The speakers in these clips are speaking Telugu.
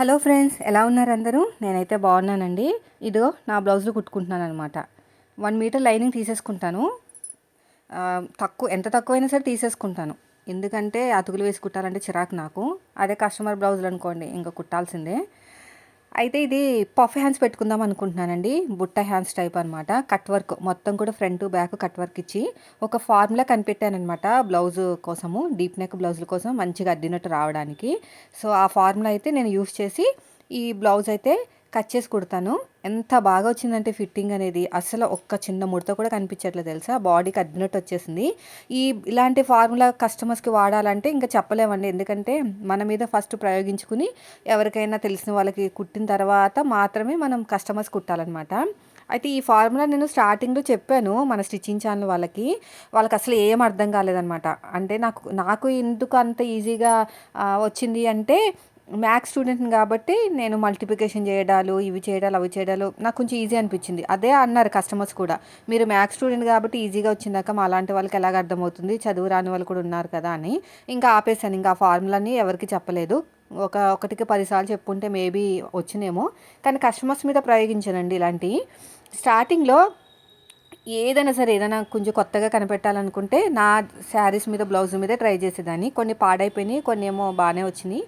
హలో ఫ్రెండ్స్ ఎలా ఉన్నారు అందరూ? నేనైతే బాగున్నానండి. ఇదిగో నా బ్లౌజులు కుట్టుకుంటున్నాను అనమాట వన్ మీటర్ లైనింగ్ తీసేసుకుంటాను. తక్కువ ఎంత తక్కువైనా సరే తీసేసుకుంటాను. ఎందుకంటే అతుకులు వేసి కుట్టాలంటే చిరాకు నాకు. అదే కస్టమర్ బ్లౌజులు అనుకోండి ఇంకా కుట్టాల్సిందే. అయితే ఇది పఫ్ హ్యాండ్స్ పెట్టుకుందాం అనుకుంటున్నానండి. బుట్ట హ్యాండ్స్ టైప్ అనమాట కట్ వర్క్ మొత్తం కూడా ఫ్రంట్ బ్యాక్ కట్ వర్క్ ఇచ్చి ఒక ఫార్ములా కనిపెట్టానమాట బ్లౌజ్ కోసము. డీప్ నెక్ బ్లౌజుల కోసం మంచిగా అద్దినట్టు రావడానికి. సో ఆ ఫార్ములా అయితే నేను యూస్ చేసి ఈ బ్లౌజ్ అయితే కట్ చేసి కుడతాను. ఎంత బాగా వచ్చిందంటే ఫిట్టింగ్ అనేది. అసలు ఒక్క చిన్న ముడత కూడా కనిపించట్లేదు తెలుసా? బాడీకి అద్దినట్టు వచ్చేసింది. ఈ ఇలాంటి ఫార్ములా కస్టమర్స్కి వాడాలంటే ఇంకా చెప్పలేమండి. ఎందుకంటే మన మీద ఫస్ట్ ప్రయోగించుకుని ఎవరికైనా తెలిసిన వాళ్ళకి కుట్టిన తర్వాత మాత్రమే మనం కస్టమర్స్ కుట్టాలన్నమాట. అయితే ఈ ఫార్ములా నేను స్టార్టింగ్లో చెప్పాను మన స్టిచ్చింగ్ ఛానల్ వాళ్ళకి. వాళ్ళకి అసలు ఏం అర్థం కాలేదన్నమాట. అంటే నాకు నాకు ఎందుకు అంత ఈజీగా వచ్చింది అంటే మ్యాథ్స్ స్టూడెంట్ని కాబట్టి నేను మల్టిప్లికేషన్ చేయడాలు ఇవి చేయడాలు అవి చేయడాలు నాకు కొంచెం ఈజీ అనిపించింది. అదే అన్నారు కస్టమర్స్ కూడా. మీరు మ్యాథ్స్ స్టూడెంట్ కాబట్టి ఈజీగా వచ్చిందాక మా అలాంటి వాళ్ళకి ఎలాగ అర్థమవుతుంది? చదువు రాని వాళ్ళు కూడా ఉన్నారు కదా అని ఇంకా ఆపేసాను ఇంకా ఆ ఫార్ములాని ఎవరికి చెప్పలేదు. ఒక ఒకటికి పదిసార్లు చెప్పుంటే మేబీ వచ్చినేమో. కానీ కస్టమర్స్ మీద ప్రయోగించానండి ఇలాంటివి స్టార్టింగ్లో ఏదైనా సరే ఏదైనా కొంచెం కొత్తగా కనిపెట్టాలనుకుంటే నా శారీస్ మీద బ్లౌజ్ మీద ట్రై చేసేదాన్ని. కొన్ని పాడైపోయినాయి కొన్ని ఏమో బాగానే వచ్చినాయి.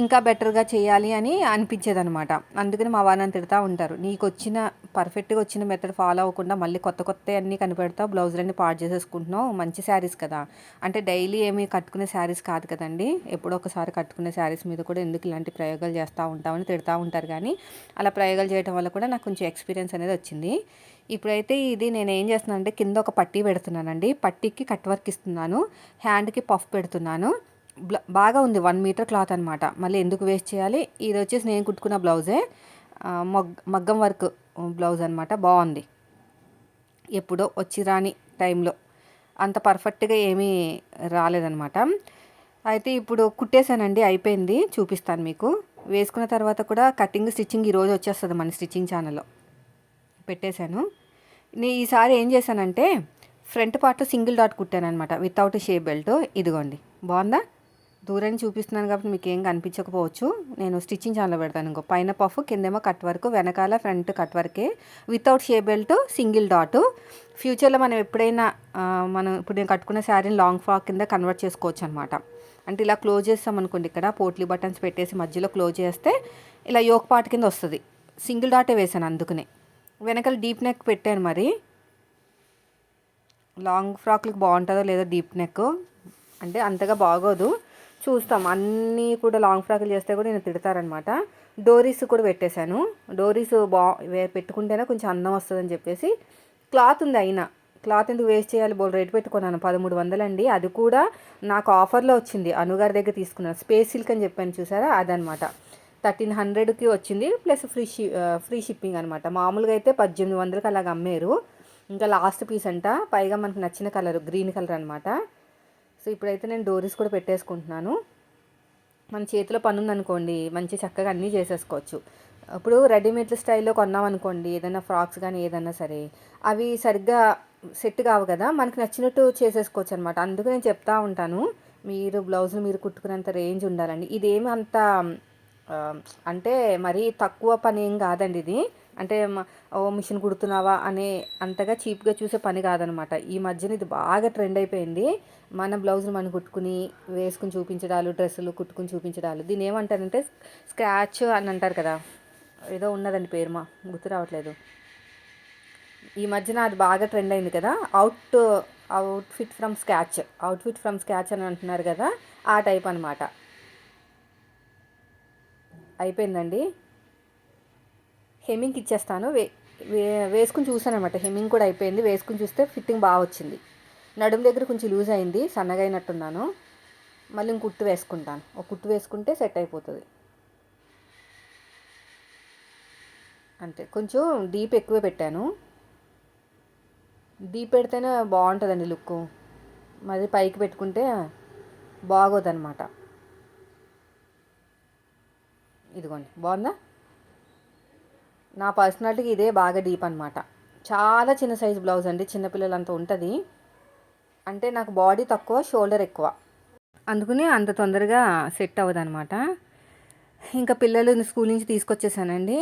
ఇంకా బెటర్గా చేయాలి అని అనిపించేది అనమాట అందుకని మా వాళ్ళని తిడతా ఉంటారు. నీకు వచ్చిన పర్ఫెక్ట్గా వచ్చిన మెథడ్ ఫాలో అవ్వకుండా మళ్ళీ కొత్త కొత్త అన్నీ కనిపెడతావు బ్లౌజులన్నీ పాడు చేసేసుకుంటున్నావు మంచి శారీస్ కదా. అంటే డైలీ ఏమీ కట్టుకునే శారీస్ కాదు కదండి. ఎప్పుడో ఒకసారి కట్టుకునే శారీస్ మీద కూడా ఎందుకు ఇలాంటి ప్రయోగాలు చేస్తూ ఉంటామని తిడతా ఉంటారు కానీ అలా ప్రయోగాలు చేయడం వల్ల కూడా నాకు కొంచెం ఎక్స్పీరియన్స్ అనేది వచ్చింది. ఇప్పుడైతే ఇది నేను ఏం చేస్తున్నాను అంటే కింద ఒక పట్టీ పెడుతున్నానండి. పట్టీకి కట్ వర్క్ ఇస్తున్నాను. హ్యాండ్కి పఫ్ పెడుతున్నాను. బాగా ఉంది వన్ మీటర్ క్లాత్ అనమాట మళ్ళీ ఎందుకు వేస్ట్ చేయాలి? ఇది వచ్చేసి నేను కుట్టుకున్న బ్లౌజే. మగ్ మగ్గం వర్క్ బ్లౌజ్ అనమాట బాగుంది. ఎప్పుడో వచ్చి రాని టైంలో. అంత పర్ఫెక్ట్గా ఏమీ రాలేదనమాట అయితే ఇప్పుడు కుట్టేశానండి అయిపోయింది చూపిస్తాను మీకు. వేసుకున్న తర్వాత కూడా కటింగ్ స్టిచ్చింగ్ ఈరోజు వచ్చేస్తుంది మన స్టిచ్చింగ్ ఛానల్లో. పెట్టేశాను. నేను ఈసారి ఏం చేశానంటే ఫ్రంట్ పార్ట్ సింగిల్ డాట్ కుట్టాను అనమాట వితౌట్ షేప్ బెల్ట్. ఇదిగోండి బాగుందా? దూరం చూపిస్తున్నాను కాబట్టి మీకు ఏం కనిపించకపోవచ్చు. నేను స్టిచ్చింగ్ ఛానల్ పెడతాను ఇంకో. పైన పఫ్ కిందేమో కట్ వర్క్ వెనకాల ఫ్రంట్ కట్ వర్కే. వితౌట్ షే బెల్ట్ సింగిల్ డాటు. ఫ్యూచర్లో మనం ఎప్పుడైనా మనం ఇప్పుడు నేను కట్టుకున్న శారీని లాంగ్ ఫ్రాక్ కింద కన్వర్ట్ చేసుకోవచ్చు అనమాట అంటే ఇలా క్లోజ్ చేస్తాం అనుకోండి ఇక్కడ పోట్లీ బటన్స్ పెట్టేసి మధ్యలో క్లోజ్ చేస్తే ఇలా యోక్ పార్ట్ కింద వస్తుంది. సింగిల్ డాటే వేసాను అందుకనే. వెనకాల డీప్ నెక్ పెట్టాను మరి. లాంగ్ ఫ్రాక్లకు బాగుంటుందో లేదో డీప్ నెక్ అంటే అంతగా బాగోదు. చూస్తాం. అన్నీ కూడా లాంగ్ ఫ్రాక్లు చేస్తే కూడా నేను తిడతారనమాట. డోరీస్ కూడా పెట్టేశాను. డోరీస్ బా వే- పెట్టుకుంటేనే కొంచెం అందం వస్తుందని చెప్పేసి క్లాత్ ఉంది అయినా. క్లాత్ ఎందుకు వేస్ట్ చేయాలి? బోల్ రేట్ పెట్టుకున్నాను. పదమూడు వందలండి. అది కూడా నాకు ఆఫర్లో వచ్చింది. అనుగారి దగ్గర తీసుకున్నాను. స్పేస్ సిల్క్ అని చెప్పాను చూసారా? అదనమాట. థర్టీన్ హండ్రెడ్కి వచ్చింది. ప్లస్ ఫ్రీ షి ఫ్రీ షిప్పింగ్ అనమాట. మామూలుగా అయితే పద్దెనిమిది వందలకి అలాగ అమ్మారు. ఇంకా లాస్ట్ పీస్ అంట. పైగా మనకు నచ్చిన కలర్ గ్రీన్ కలర్ అనమాట. సో ఇప్పుడైతే నేను డోరీస్ కూడా పెట్టేసుకుంటున్నాను. మన చేతిలో పని ఉందనుకోండి మంచి చక్కగా అన్నీ చేసేసుకోవచ్చు. ఇప్పుడు రెడీమేడ్ స్టైల్లో కొన్నాం అనుకోండి ఏదైనా ఫ్రాక్స్ కానీ ఏదైనా సరే అవి సరిగ్గా సెట్ కావు కదా మనకి నచ్చినట్టు చేసేసుకోవచ్చు అనమాట అందుకు నేను చెప్తా ఉంటాను మీరు బ్లౌజులు మీరు కుట్టుకునేంత రేంజ్ ఉండాలండి. ఇదేమి అంత అంటే మరీ తక్కువ పని ఏం కాదండి ఇది. అంటే ఓ మిషన్ కుడుతున్నావా అనే అంతగా చీప్గా చూసే పని కాదనమాట. ఈ మధ్యన ఇది బాగా ట్రెండ్ అయిపోయింది. మన బ్లౌజ్ని మనం కుట్టుకుని వేసుకుని చూపించడాలు డ్రెస్సులు కుట్టుకుని చూపించడాలు. దీని ఏమంటారంటే స్క్రాచ్ అని అంటారు కదా. ఏదో ఉన్నదండి పేరు మా గుర్తు రావట్లేదు. ఈ మధ్యన అది బాగా ట్రెండ్ అయింది కదా. Out outfit from scratch outfit from scratch అని అంటున్నారు కదా. ఆ టైప్ అనమాట అయిపోయిందండి. హెమ్మింగ్కి ఇచ్చేస్తాను. వే వే వేసుకుని చూసాను అనమాట హెమ్మింగ్ కూడా అయిపోయింది. వేసుకుని చూస్తే ఫిట్టింగ్ బాగా వచ్చింది. నడుము దగ్గర కొంచెం లూజ్ అయింది సన్నగా అయినట్టున్నాను. మళ్ళీ ఇంక కుట్టు వేసుకుంటాను. ఒక కుట్టు వేసుకుంటే సెట్ అయిపోతుంది. అంతే. కొంచెం డీప్ ఎక్కువ పెట్టాను. డీప్ పెడితేనే బాగుంటుందండి లుక్ మరి పైకి పెట్టుకుంటే బాగోదన్నమాట. ఇదిగోండి. బాగుందా? నా పర్సనాలిటీకి ఇదే బాగా డీప్ అనమాట చాలా చిన్న సైజ్ బ్లౌజ్ అండి. చిన్నపిల్లలంతా ఉంటుంది. అంటే నాకు బాడీ తక్కువ షోల్డర్ ఎక్కువ. అందుకని అంత తొందరగా సెట్ అవ్వదు అనమాట ఇంకా పిల్లలు స్కూల్ నుంచి తీసుకొచ్చేసానండి.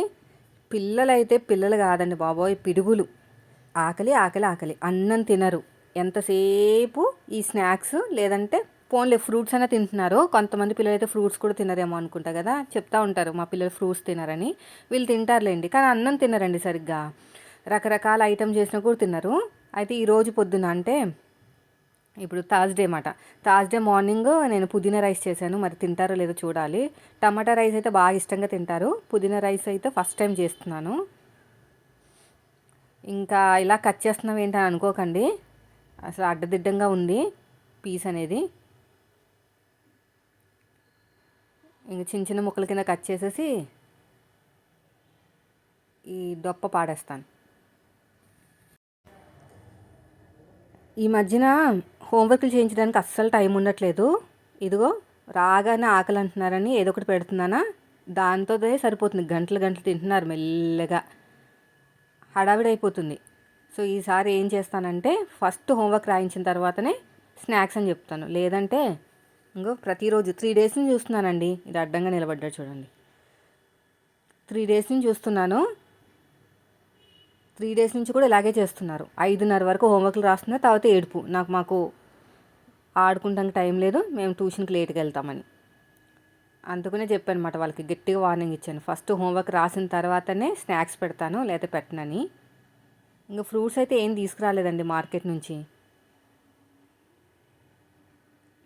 పిల్లలు అయితే పిల్లలు కాదండి బాబోయ్ పిడుగులు. ఆకలి ఆకలి ఆకలి. అన్నం తినరు. ఎంతసేపు ఈ స్నాక్స్ లేదంటే పోన్లే ఫ్రూట్స్ అయినా తింటున్నారు. కొంతమంది పిల్లలు అయితే ఫ్రూట్స్ కూడా తినరేమో అనుకుంటా కదా. చెప్తా ఉంటారు మా పిల్లలు ఫ్రూట్స్ తినరని. వీళ్ళు తింటారులేండి కానీ అన్నం తినరండి సరిగ్గా. రకరకాల ఐటమ్ చేసినా కూడా తినరు. అయితే ఈరోజు పొద్దున అంటే ఇప్పుడు థర్స్డే మాట. థర్స్డే మార్నింగ్ నేను పుదీనా రైస్ చేశాను. మరి తింటారో లేదో చూడాలి. టమాటా రైస్ అయితే బాగా ఇష్టంగా తింటారు. పుదీనా రైస్ అయితే ఫస్ట్ టైం చేస్తున్నాను. ఇంకా ఇలా కట్ చేస్తున్నాం ఏంటని అనుకోకండి. అసలు అడ్డదిడ్డంగా ఉంది పీస్ అనేది. ఇంకా చిన్న చిన్న ముక్కల కింద కట్ చేసేసి ఈ దొప్ప పాడేస్తాను. ఈ మధ్యన హోంవర్క్లు చేయించడానికి అస్సలు టైం ఉండట్లేదు. ఇదిగో రాగానే ఆకలి అంటున్నారని ఏదో ఒకటి పెడుతున్నానా? దాంతోదే సరిపోతుంది. గంటలు గంటలు తింటున్నారు మెల్లగా. హడావిడి అయిపోతుంది సో ఈసారి ఏం చేస్తానంటే ఫస్ట్ హోంవర్క్ రాయించిన తర్వాతనే స్నాక్స్ అని చెప్తాను. లేదంటే ఇంకో ప్రతిరోజు త్రీ డేస్ నుంచి చూస్తున్నానండి. ఇది అడ్డంగా నిలబడ్డాడు చూడండి. త్రీ డేస్ నుంచి చూస్తున్నాను. త్రీ డేస్ నుంచి కూడా ఇలాగే చేస్తున్నారు. ఐదున్నర వరకు హోంవర్క్లు రాస్తున్నారు. తర్వాత ఏడుపు. నాకు మాకు ఆడుకుంటానికి టైం లేదు మేము ట్యూషన్కి లేట్గా వెళ్తామని. అందుకనే చెప్పాను అనమాట వాళ్ళకి గట్టిగా వార్నింగ్ ఇచ్చాను. ఫస్ట్ హోంవర్క్ రాసిన తర్వాతనే స్నాక్స్ పెడతాను లేదా పెట్టనని. ఇంకా ఫ్రూట్స్ అయితే ఏం తీసుకురాలేదండి మార్కెట్ నుంచి.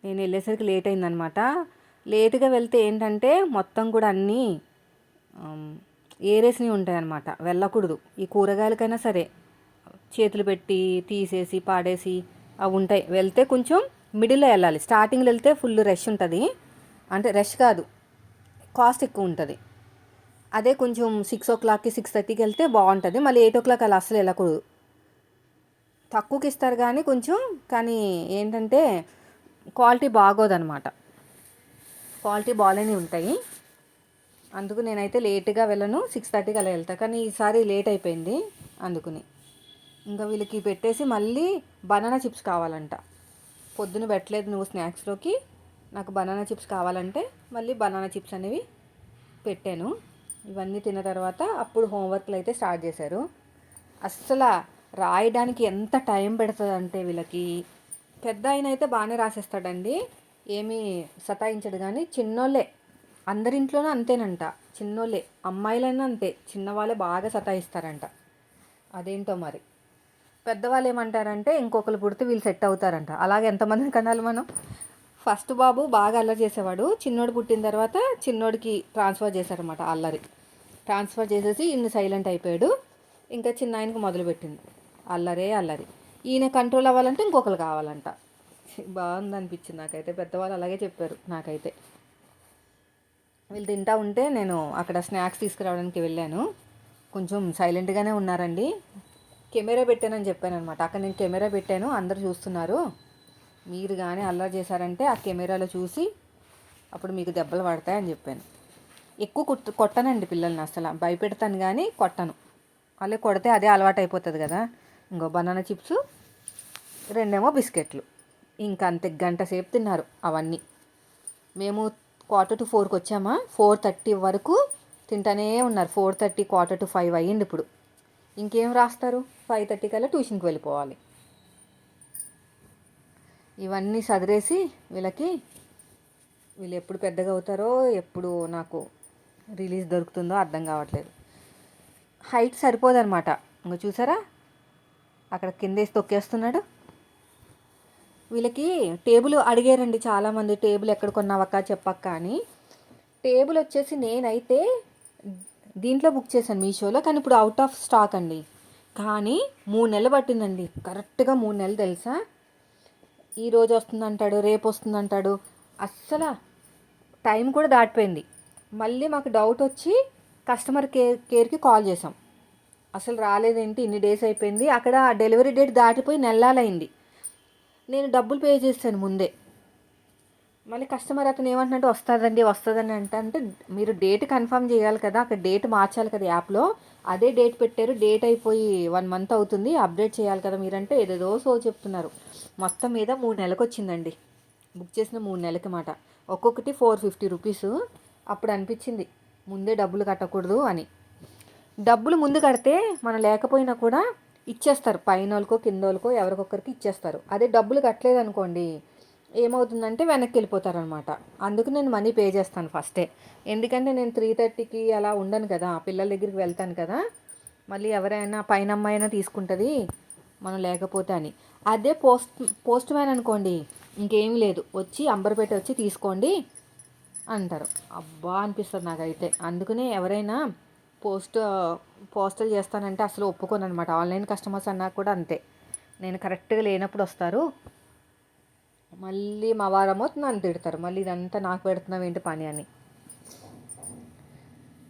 నేను వెళ్ళేసరికి లేట్ అయిందనమాట. లేట్గా వెళ్తే ఏంటంటే మొత్తం కూడా అన్నీ ఏరేసినవి ఉంటాయి అనమాట వెళ్ళకూడదు. ఈ కూరగాయలకైనా సరే. చేతులు పెట్టి తీసేసి పాడేసి అవి ఉంటాయి. వెళ్తే కొంచెం మిడిల్లో వెళ్ళాలి. స్టార్టింగ్లో వెళ్తే ఫుల్ రష్ ఉంటుంది. అంటే రష్ కాదు. కాస్ట్ ఎక్కువ ఉంటుంది. అదే కొంచెం సిక్స్ ఓ క్లాక్కి సిక్స్ థర్టీకి వెళ్తే బాగుంటుంది. మళ్ళీ ఎయిట్ ఓ క్లాక్ అలా అసలు వెళ్ళకూడదు. తక్కువకి ఇస్తారు కానీ కొంచెం కానీ ఏంటంటే క్వాలిటీ బాగోదనమాట. క్వాలిటీ బాగాలేని ఉంటాయి. అందుకు నేనైతే లేట్గా వెళ్ళను. సిక్స్ థర్టీకి అలా వెళ్తా. కానీ ఈసారి లేట్ అయిపోయింది అందుకుని. ఇంకా వీళ్ళకి పెట్టేసి మళ్ళీ బనానా చిప్స్ కావాలంట. పొద్దున పెట్టలేదు నువ్వు స్నాక్స్లోకి. నాకు బనానా చిప్స్ కావాలంటే మళ్ళీ బనానా చిప్స్ అనేవి పెట్టాను. ఇవన్నీ తిన్న తర్వాత అప్పుడు హోంవర్క్లు అయితే స్టార్ట్ చేశారు. అస్సలు రాయడానికి ఎంత టైం పెడుతుందంటే వీళ్ళకి. పెద్ద ఆయన అయితే బాగానే రాసేస్తాడండి. ఏమీ సతాయించడు కానీ చిన్నోళ్ళే. అందరింట్లోనూ అంతేనంట. చిన్నోళ్ళే. అమ్మాయిలైనా అంతే. చిన్నవాళ్ళే బాగా సతాయిస్తారంట. అదేంటో మరి? పెద్దవాళ్ళు ఏమంటారంటే ఇంకొకరు పుడితే వీళ్ళు సెట్ అవుతారంట. అలాగే ఎంతమందిని కనాలి మనం? ఫస్ట్ బాబు బాగా అల్లరి చేసేవాడు. చిన్నోడు పుట్టిన తర్వాత చిన్నోడికి ట్రాన్స్ఫర్ చేశారనమాట అల్లరి. ట్రాన్స్ఫర్ చేసేసి ఇన్ని సైలెంట్ అయిపోయాడు. ఇంకా చిన్న ఆయనకు మొదలుపెట్టింది. అల్లరే అల్లరి. ఈయన కంట్రోల్ అవ్వాలంటే ఇంకొకరు కావాలంట. బాగుంది అనిపించింది నాకైతే. పెద్దవాళ్ళు అలాగే చెప్పారు నాకైతే. వీళ్ళు తింటా ఉంటే నేను అక్కడ స్నాక్స్ తీసుకురావడానికి వెళ్ళాను. కొంచెం సైలెంట్గానే ఉన్నారండి. కెమెరా పెట్టానని చెప్పాను అనమాట అక్కడ నేను కెమెరా పెట్టాను అందరు చూస్తున్నారు. మీరు కానీ అల్లరి చేశారంటే ఆ కెమెరాలో చూసి అప్పుడు మీకు దెబ్బలు పడతాయని చెప్పాను. ఎక్కువ కొట్టు కొట్టనండి పిల్లల్ని అసలు. భయపెడతాను కానీ కొట్టను. అలా కొడితే అదే అలవాటు అయిపోతుంది కదా. ఇంకో బనానా చిప్స్ రెండేమో బిస్కెట్లు. ఇంకా అంతే గంట సేపు తిన్నారు అవన్నీ. మేము క్వార్టర్ టు ఫోర్కి వచ్చామా? ఫోర్ థర్టీ వరకు తింటానే ఉన్నారు. Four thirty quarter to five అయ్యింది ఇప్పుడు. ఇంకేం రాస్తారు? ఫైవ్ థర్టీ కల్లా ట్యూషన్కి వెళ్ళిపోవాలి. ఇవన్నీ సదిరేసి వీళ్ళకి వీళ్ళు ఎప్పుడు పెద్దగా అవుతారో ఎప్పుడు నాకు రిలీజ్ దొరుకుతుందో అర్థం కావట్లేదు. హైట్ సరిపోదన్నమాట. ఇంకా చూసారా? అక్కడ కిందేసి తొక్కేస్తున్నాడు. వీళ్ళకి టేబుల్ అడిగారండి చాలామంది. టేబుల్ ఎక్కడ కొన్నావక్క చెప్పక్క అని. టేబుల్ వచ్చేసి నేనైతే దీంట్లో బుక్ చేశాను మీషోలో కానీ ఇప్పుడు అవుట్ ఆఫ్ స్టాక్ అండి. కానీ మూడు నెలలు పట్టిందండి. కరెక్ట్గా మూడు నెలలు తెలుసా? ఈరోజు వస్తుందంటాడు రేపు వస్తుందంటాడు. అస్సలు టైం కూడా దాటిపోయింది. మళ్ళీ మాకు డౌట్ వచ్చి కస్టమర్ కేర్ కేర్కి కాల్ చేసాం అసలు రాలేదేంటి? ఇన్ని డేస్ అయిపోయింది. అక్కడ డెలివరీ డేట్ దాటిపోయి నెల్లాలైంది నేను డబ్బులు పే చేశాను ముందే. మళ్ళీ కస్టమర్ అతను ఏమంటున్నట్టు వస్తుందండి వస్తుందని అంటే అంటే మీరు డేట్ కన్ఫర్మ్ చేయాలి కదా అక్కడ డేట్ మార్చాలి కదా యాప్లో అదే డేట్ పెట్టారు డేట్ అయిపోయి వన్ మంత్ అవుతుంది అప్డేట్ చేయాలి కదా మీరంటే ఏదేదో సో చెప్తున్నారు. మొత్తం మీద మూడు నెలలకు వచ్చిందండి. బుక్ చేసిన మూడు నెలలకి మాట. ఒక్కొక్కటి ఫోర్ ఫిఫ్టీ రూపీస్ అప్పుడు అనిపించింది ముందే డబ్బులు కట్టకూడదు అని. డబ్బులు ముందు కడితే మనం లేకపోయినా కూడా ఇచ్చేస్తారు. పైన వాళ్ళకో కింద వాళ్ళకో ఎవరికొకరికి ఇచ్చేస్తారు. అదే డబ్బులు కట్టలేదు అనుకోండి ఏమవుతుందంటే వెనక్కి వెళ్ళిపోతారు అనమాట అందుకు నేను మనీ పే చేస్తాను ఫస్టే. ఎందుకంటే నేను త్రీ థర్టీకి అలా ఉండను కదా పిల్లల దగ్గరికి వెళ్తాను కదా మళ్ళీ ఎవరైనా పైన అమ్మాయినా తీసుకుంటుంది మనం లేకపోతే అని. అదే పోస్ట్ పోస్ట్ మ్యాన్ అనుకోండి ఇంకేం లేదు వచ్చి అంబర్పేట వచ్చి తీసుకోండి అంటారు. అబ్బా అనిపిస్తుంది నాకైతే. అందుకనే ఎవరైనా పోస్ట్ పోస్టల్ చేస్తానంటే అసలు ఒప్పుకోను అనమాట ఆన్లైన్ కస్టమర్స్ అన్నా కూడా అంతే. నేను కరెక్ట్గా లేనప్పుడు వస్తారు. మళ్ళీ మా వారమో నన్ను తిడతారు. మళ్ళీ ఇదంతా నాకు పెడుతున్నావు ఏంటి పని అని.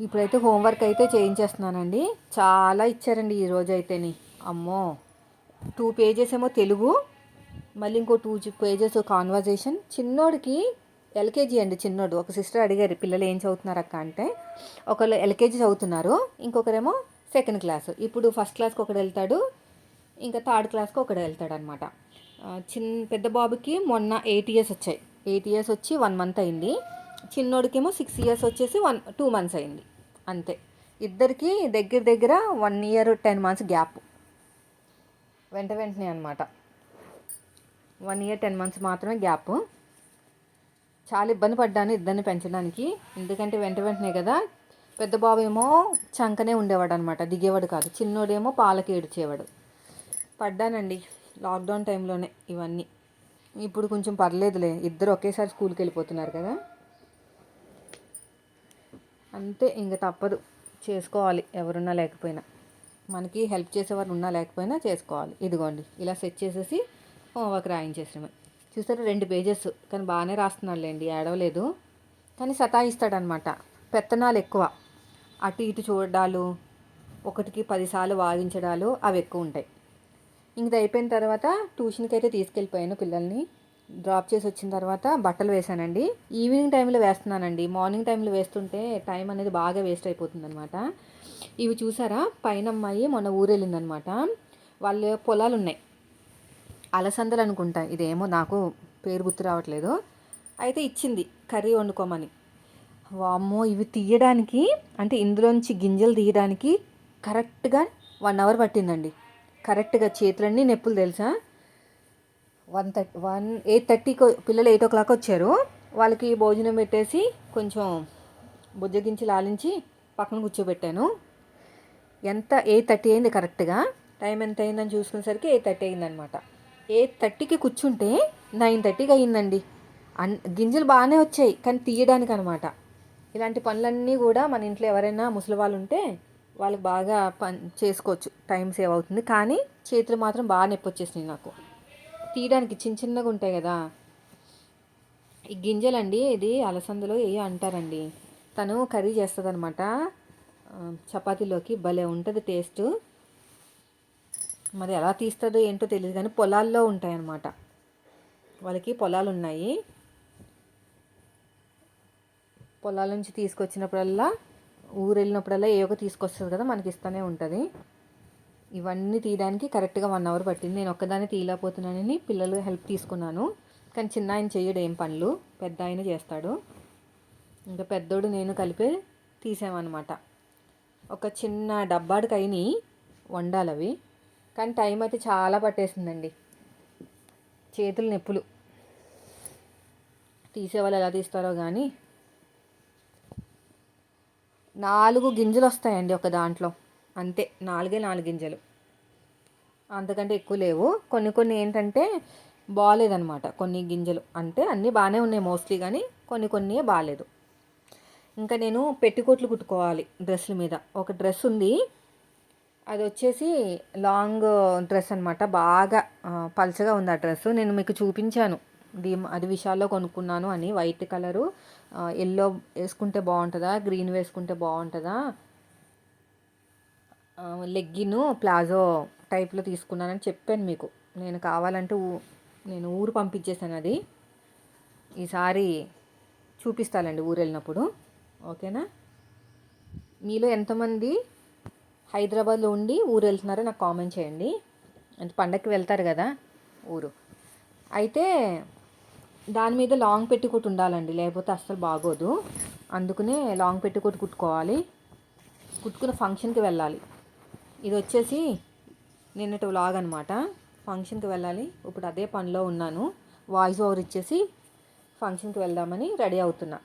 ఇప్పుడైతే హోంవర్క్ అయితే చేయించేస్తున్నానండి. చాలా ఇచ్చారండి ఈరోజు అయితేని అమ్మో. టూ పేజెస్ ఏమో తెలుగు మళ్ళీ ఇంకో టూ పేజెస్ కాన్వర్జేషన్ చిన్నోడికి ఎల్కేజీ అండి చిన్నోడు. ఒక సిస్టర్ అడిగారు పిల్లలు ఏం చదువుతున్నారు అక్క అంటే ఒకళ్ళు ఎల్కేజీ చదువుతున్నారు ఇంకొకరేమో సెకండ్ క్లాస్. ఇప్పుడు ఫస్ట్ క్లాస్కి ఒకడు వెళ్తాడు ఇంకా థర్డ్ క్లాస్కి ఒకడు వెళ్తాడు అనమాట చిన్న పెద్ద బాబుకి మొన్న ఎయిట్ ఇయర్స్ వచ్చాయి. ఎయిట్ ఇయర్స్ వచ్చి వన్ మంత్ అయింది. చిన్నోడికేమో సిక్స్ ఇయర్స్ వచ్చేసి వన్ టూ మంత్స్ అయింది. అంతే. ఇద్దరికి దగ్గర దగ్గర one year ten months gap. వెంట వెంటనే అనమాట వన్ ఇయర్ టెన్ మంత్స్ మాత్రమే గ్యాప్. చాలా ఇబ్బంది పడ్డాను ఇద్దరిని పెంచడానికి. ఎందుకంటే వెంట వెంటనే కదా పెద్ద బాబు ఏమో చంకనే ఉండేవాడు అనమాట దిగేవాడు కాదు. చిన్నోడేమో పాలకి ఏడ్చేవాడు. పడ్డానండి. లాక్డౌన్ టైంలోనే ఇవన్నీ. ఇప్పుడు కొంచెం పర్లేదులే ఇద్దరు ఒకేసారి స్కూల్కి వెళ్ళిపోతున్నారు కదా. అంతే ఇంక తప్పదు. చేసుకోవాలి ఎవరున్నా లేకపోయినా. మనకి హెల్ప్ చేసేవారు ఉన్నా లేకపోయినా చేసుకోవాలి. ఇదిగోండి ఇలా సెట్ చేసేసి హోంవర్క్ రాయించేసాము చూసారా రెండు పేజెస్ కానీ బాగానే రాస్తున్నాడులేండి ఏడవలేదు. కానీ సతాయిస్తాడనమాట పెత్తనాలు ఎక్కువ. అటు ఇటు చూడడాలు ఒకటికి పదిసార్లు వాదించడాలు అవి ఎక్కువ ఉంటాయి. ఇంకది అయిపోయిన తర్వాత ట్యూషన్కి అయితే తీసుకెళ్ళిపోయాను పిల్లల్ని. డ్రాప్ చేసి వచ్చిన తర్వాత బట్టలు వేసానండి ఈవినింగ్ టైంలో వేస్తున్నానండి. మార్నింగ్ టైంలో వేస్తుంటే టైం అనేది బాగా వేస్ట్ అయిపోతుంది అనమాట ఇవి చూసారా? పైన అమ్మాయి మొన్న ఊరెళ్ళిందనమాట వాళ్ళ పొలాలు ఉన్నాయి అలసందలు అనుకుంటా. ఇదేమో నాకు పేరు గుర్తు రావట్లేదు. అయితే ఇచ్చింది కర్రీ వండుకోమని. వామ్మో ఇవి తీయడానికి అంటే ఇందులోంచి గింజలు తీయడానికి కరెక్ట్గా వన్ అవర్ పట్టిందండి. కరెక్ట్గా చేతులన్నీ నొప్పులు తెలుసా? వన్ థర్టీ వన్ ఎయిట్ థర్టీకి పిల్లలు ఎయిట్ ఓ క్లాక్ వచ్చారు. వాళ్ళకి భోజనం పెట్టేసి కొంచెం బుజ్జగించి లాలించి పక్కన కూర్చోబెట్టాను. ఎంత? ఎయిట్ థర్టీ అయింది కరెక్ట్గా. టైం ఎంత అయిందని చూసుకునేసరికి ఎయిట్ థర్టీ అయిందనమాట ఎయిట్ థర్టీకి కూర్చుంటే నైన్ థర్టీకి అయ్యిందండి. అన్ గింజలు బాగానే వచ్చాయి కానీ తీయడానికి అనమాట ఇలాంటి పనులన్నీ కూడా మన ఇంట్లో ఎవరైనా ముసలి వాళ్ళు ఉంటే వాళ్ళకి బాగా పని చేసుకోవచ్చు టైం సేవ్ అవుతుంది. కానీ చేతులు మాత్రం బాగా నొప్పి వచ్చేసినాయి నాకు. తీయడానికి చిన్న చిన్నగా ఉంటాయి కదా. ఈ గింజలండి ఇది అలసందలో ఏ అంటారండి? తను కర్రీ చేస్తుంది అనమాట చపాతీలోకి భలే ఉంటుంది టేస్ట్. మరి ఎలా తీస్తుందో ఏంటో తెలియదు కానీ పొలాల్లో ఉంటాయన్నమాట. వాళ్ళకి పొలాలు ఉన్నాయి పొలాల నుంచి తీసుకొచ్చినప్పుడల్లా ఊరు వెళ్ళినప్పుడల్లా ఏ ఒక తీసుకొస్తుంది కదా మనకి ఇస్తూనే ఉంటుంది. ఇవన్నీ తీయడానికి కరెక్ట్గా వన్ అవర్ పట్టింది. నేను ఒక్కదాన్ని తీయలేకపోతున్నానని పిల్లలు హెల్ప్ తీసుకున్నాను. కానీ చిన్న ఆయన చేయడు ఏం పనులు. పెద్ద ఆయన చేస్తాడు. ఇంకా పెద్దోడు నేను కలిపి తీసామన్నమాట. ఒక చిన్న డబ్బాడికి అయినాయి వండాలి అవి కానీ టైం అయితే చాలా పట్టేసిందండి. చేతులు నొప్పులు. తీసేవాళ్ళు ఎలా తీస్తారో కానీ నాలుగు గింజలు వస్తాయండి ఒక దాంట్లో. అంతే నాలుగే నాలుగు గింజలు. అంతకంటే ఎక్కువ లేవు. కొన్ని కొన్ని ఏంటంటే బాగాలేదనమాట కొన్ని గింజలు. అంటే అన్నీ బాగానే ఉన్నాయి మోస్ట్లీ కానీ కొన్ని కొన్ని బాగాలేదు ఇంకా నేను పెట్టికోట్లు కుట్టుకోవాలి డ్రెస్ల మీద. ఒక డ్రెస్ ఉంది అది వచ్చేసి లాంగ్ డ్రెస్ అనమాట బాగా పల్చగా ఉంది ఆ డ్రెస్ నేను మీకు చూపించాను. ది అది విషయాల్లో కొనుక్కున్నాను అని. White colour. ఎల్లో వేసుకుంటే బాగుంటుందా? గ్రీన్ వేసుకుంటే బాగుంటుందా? లెగ్గిను ప్లాజో టైప్లో తీసుకున్నానని చెప్పాను మీకు. నేను కావాలంటే నేను ఊరు పంపించేసాను అది. ఈసారి చూపిస్తానండి ఊరు వెళ్ళినప్పుడు. ఓకేనా? మీలో ఎంతమంది హైదరాబాద్లో ఉండి ఊరు వెళ్తున్నారో నాకు కామెంట్ చేయండి. అంటే పండగకి వెళ్తారు కదా ఊరు. అయితే దాని మీద లాంగ్ పెట్టుకోట్ ఉండాలండి లేకపోతే అస్సలు బాగోదు. అందుకనే లాంగ్ పెట్టుకుట్టు కుట్టుకోవాలి. కుట్టుకున్న ఫంక్షన్కి వెళ్ళాలి. ఇది వచ్చేసి నిన్నటి వ్లాగ్ అనమాట ఫంక్షన్కి వెళ్ళాలి. ఇప్పుడు అదే పనిలో ఉన్నాను. వాయిస్ ఓవర్ ఇచ్చేసి ఫంక్షన్కి వెళ్దామని రెడీ అవుతున్నా.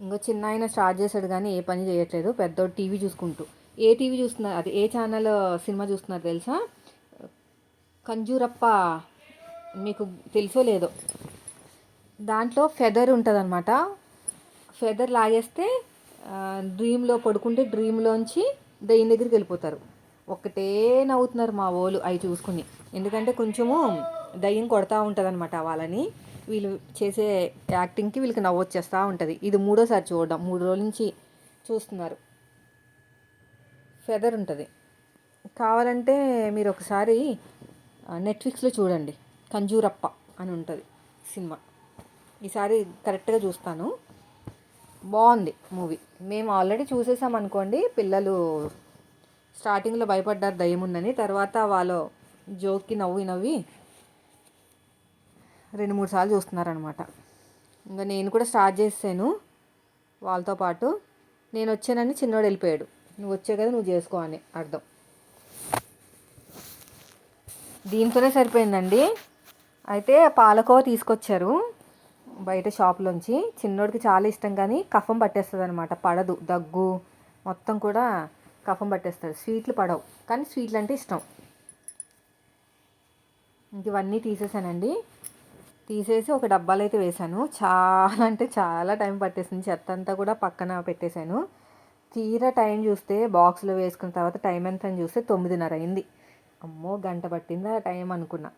ఇంకో చిన్న ఆయన స్టార్ట్ చేశాడు కానీ ఏ పని చేయట్లేదు. పెద్దోడు టీవీ చూసుకుంటూ. ఏ టీవీ చూస్తున్నారు? అది ఏ ఛానల్ సినిమా చూస్తున్నారు తెలుసా? కంజూరప్ప మీకు తెలుసో లేదో. దాంట్లో ఫెదర్ ఉంటుంది అనమాట ఫెదర్ లాగేస్తే డ్రీమ్లో పడుకుంటే డ్రీమ్లోంచి దయ్యం దగ్గరికి వెళ్ళిపోతారు. ఒకటే నవ్వుతున్నారు మా వాళ్ళు అవి చూసుకుని. ఎందుకంటే కొంచెము దయ్యం కొడతా ఉంటుంది అనమాట వాళ్ళని. వీళ్ళు చేసే యాక్టింగ్కి వీళ్ళకి నవ్వు వచ్చేస్తూ ఉంటుంది. ఇది మూడోసారి చూడడం. మూడు రోజుల నుంచి చూస్తున్నారు. ఫెదర్ ఉంటుంది. కావాలంటే మీరు ఒకసారి నెట్ఫ్లిక్స్లో చూడండి. కంజూరప్ప అని ఉంటుంది సినిమా. ఈసారి కరెక్ట్గా చూస్తాను. బాగుంది మూవీ. మేము ఆల్రెడీ చూసేసాం అనుకోండి పిల్లలు స్టార్టింగ్లో భయపడ్డారు దయ్యముందని తర్వాత వాళ్ళు జోక్కి నవ్వి నవ్వి రెండు మూడు సార్లు చూస్తున్నారనమాట ఇంకా నేను కూడా స్టార్ట్ చేసాను వాళ్ళతో పాటు. నేను వచ్చానని చిన్నోడు వెళ్ళిపోయాడు. నువ్వు వచ్చే కదా నువ్వు చేసుకో అని అర్థం. దీంతోనే సరిపోయిందండి. అయితే పాలకోవ తీసుకొచ్చారు బయట షాప్లోంచి. చిన్నోడికి చాలా ఇష్టం కానీ కఫం పట్టేస్తుంది అనమాట పడదు దగ్గు మొత్తం కూడా కఫం పట్టేస్తారు స్వీట్లు పడవు కానీ స్వీట్లు అంటే ఇష్టం. ఇంక ఇవన్నీ తీసేసానండి. తీసేసి ఒక డబ్బాలు అయితే వేశాను చాలా అంటే చాలా టైం పట్టేసింది. చెత్త అంతా కూడా పక్కన పెట్టేశాను తీరా టైం చూస్తే బాక్స్లో వేసుకున్న తర్వాత టైం ఎంత అని చూస్తే తొమ్మిదిన్నర అయింది. అమ్మో గంట పట్టిందా టైం అనుకున్నా.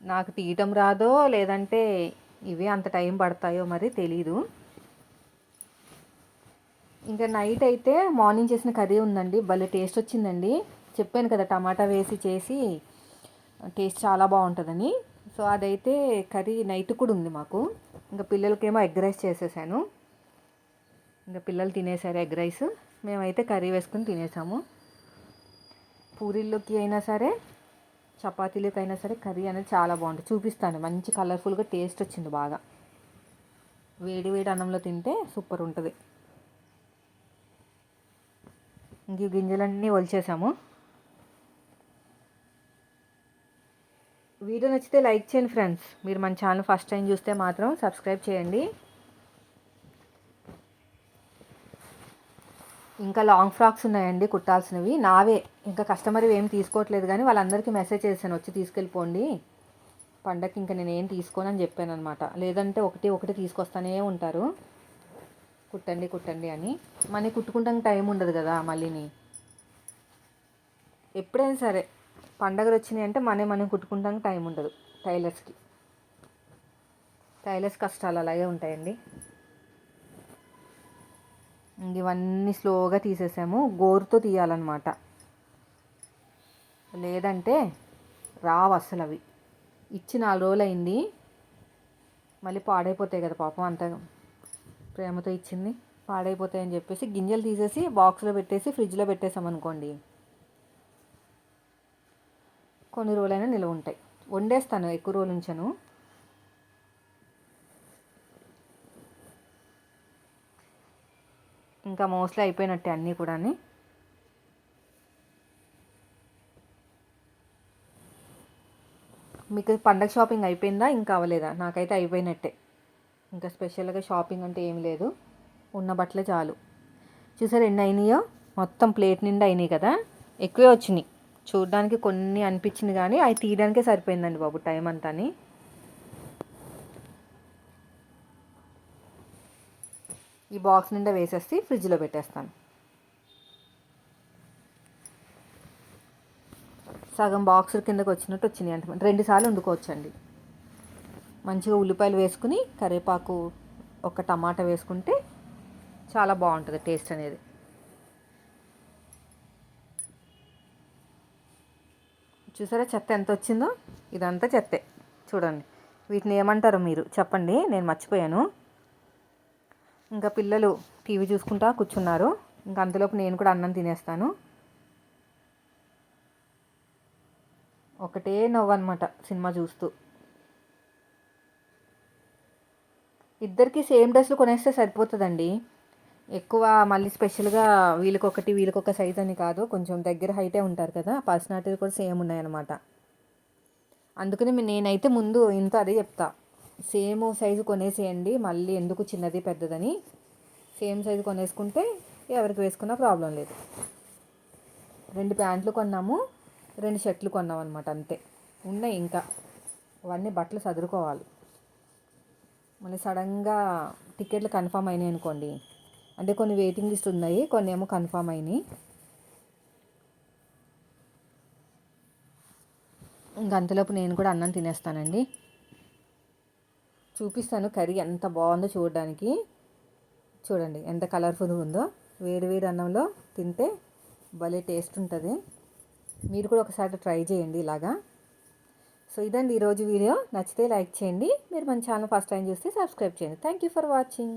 నాకు తీయటం రాదో లేదంటే ఇవే అంత టైం పడతాయో మరి తెలీదు. ఇంకా నైట్ అయితే మార్నింగ్ చేసిన కర్రీ ఉందండి. భలే టేస్ట్ వచ్చిందండి. చెప్పాను కదా టమాటా వేసి చేసి టేస్ట్ చాలా బాగుంటుందని. సో అదైతే కర్రీ నైట్ కూడా ఉంది మాకు. ఇంకా పిల్లలకేమో ఎగ్ రైస్ చేసేసాను. ఇంకా పిల్లలు తినేసారు ఎగ్ రైస్. మేమైతే కర్రీ వేసుకుని తినేసాము. పూరీల్లోకి అయినా సరే చపాతీలకైనా అయినా సరే కర్రీ అనేది చాలా బాగుంటుంది. చూపిస్తాను. మంచి కలర్ఫుల్గా టేస్ట్ వచ్చింది బాగా. వేడి వేడి అన్నంలో తింటే సూపర్ ఉంటుంది. ఇంక గింజలన్నీ ఒలిచేసాము. వీడియో నచ్చితే లైక్ చేయండి ఫ్రెండ్స్. మీరు మన ఛానల్ ఫస్ట్ టైం చూస్తే మాత్రం సబ్స్క్రైబ్ చేయండి. ఇంకా లాంగ్ ఫ్రాక్స్ ఉన్నాయండి కుట్టాల్సినవి. నావే. ఇంకా కస్టమర్ ఏం తీసుకోవట్లేదు కానీ వాళ్ళందరికీ మెసేజ్ చేశాను వచ్చి తీసుకెళ్ళిపోండి. పండగకి ఇంకా నేను ఏం తీసుకోనని చెప్పాను అనమాట లేదంటే ఒకటి ఒకటి తీసుకొస్తానే ఉంటారు. కుట్టండి కుట్టండి అని. మనీ కుట్టుకుంటానికి టైం ఉండదు కదా మళ్ళీని. ఎప్పుడైనా సరే పండగలు వచ్చినాయి అంటే మనీ మనం కుట్టుకుంటానికి టైం ఉండదు టైలర్స్కి. టైలర్స్ కష్టాలు అలాగే ఉంటాయండి. ఇవన్నీ స్లోగా తీసేసాము. గోరుతో తీయాలన్నమాట. లేదంటే రావు అసలు అవి. ఇచ్చి నాలుగు రోజులు అయింది మళ్ళీ పాడైపోతాయి కదా పాపం అంత ప్రేమతో ఇచ్చింది. పాడైపోతాయని చెప్పేసి గింజలు తీసేసి బాక్స్లో పెట్టేసి ఫ్రిడ్జ్లో పెట్టేసామనుకోండి కొన్ని రోజులైనా నిల్వ ఉంటాయి వండేస్తాను ఎక్కువ రోజులు ఉంచాను. ఇంకా మోస్ట్లీ అయిపోయినట్టే అన్నీ కూడా మీకు పండగ షాపింగ్ అయిపోయిందా? ఇంకా అవ్వలేదా? నాకైతే అయిపోయినట్టే. ఇంకా స్పెషల్గా షాపింగ్ అంటే ఏం లేదు. ఉన్న బట్టలే చాలు. చూసారు ఎన్ని అయినాయో? మొత్తం ప్లేట్ నిండా అయినాయి కదా? ఎక్కువే వచ్చినాయి. చూడడానికి కొన్ని అనిపించింది కానీ అవి తీయడానికే సరిపోయిందండి బాబు టైం అంతా ఈ బాక్స్ నిండా వేసేసి ఫ్రిడ్జ్లో పెట్టేస్తాను. సగం బాక్స్ కిందకి వచ్చినట్టు వచ్చినాయి అంటే. రెండు సార్లు వండుకోవచ్చండి. మంచిగా ఉల్లిపాయలు వేసుకుని కరివేపాకు ఒక టమాటా వేసుకుంటే చాలా బాగుంటుంది టేస్ట్ అనేది. చూసారా చెత్త ఎంత వచ్చిందో? ఇదంతా చెత్తే. చూడండి. వీటిని ఏమంటారు మీరు చెప్పండి. నేను మర్చిపోయాను. ఇంకా పిల్లలు టీవీ చూసుకుంటా కూర్చున్నారు. ఇంకా అంతలోపు నేను కూడా అన్నం తినేస్తాను. ఒకటే నవ్వు అనమాట సినిమా చూస్తూ. ఇద్దరికి సేమ్ డ్రెస్లు కొనేస్తే సరిపోతుందండి. ఎక్కువ మళ్ళీ స్పెషల్గా వీళ్ళకొకటి వీళ్ళకొక సైజ్ అని కాదు. కొంచెం దగ్గర హైటే ఉంటారు కదా పర్సనాలిటీ కూడా సేమ్ ఉన్నాయన్నమాట. అందుకని నేనైతే ముందు ఇంత అదే చెప్తా. సేమ్ సైజు కొనేసేయండి మళ్ళీ ఎందుకు చిన్నది పెద్దదని. సేమ్ సైజు కొనేసుకుంటే ఎవరికి వేసుకున్నా ప్రాబ్లం లేదు. రెండు ప్యాంట్లు కొన్నాము రెండు షర్ట్లు కొన్నాం అనమాట అంతే. ఉన్నాయి ఇంకా. అవన్నీ బట్టలు చదురుకోవాలి మళ్ళీ సడన్గా టికెట్లు కన్ఫామ్ అయినాయి అనుకోండి. అంటే కొన్ని వెయిటింగ్ లిస్ట్ ఉన్నాయి కొన్ని ఏమో కన్ఫామ్ అయినాయి. ఇంక అంతలోపు నేను కూడా అన్నం తినేస్తానండి. చూపిస్తాను కర్రీ ఎంత బాగుందో చూడడానికి. చూడండి ఎంత కలర్ఫుల్గా ఉందో. వేడి వేడి అన్నంలో తింటే భలే టేస్ట్ ఉంటుంది. మీరు కూడా ఒకసారి ట్రై చేయండి ఇలాగా. సో ఇదండి ఈరోజు వీడియో. నచ్చితే లైక్ చేయండి. మీరు మన ఛానల్ ఫస్ట్ టైం చూస్తే సబ్స్క్రైబ్ చేయండి. Thank you for watching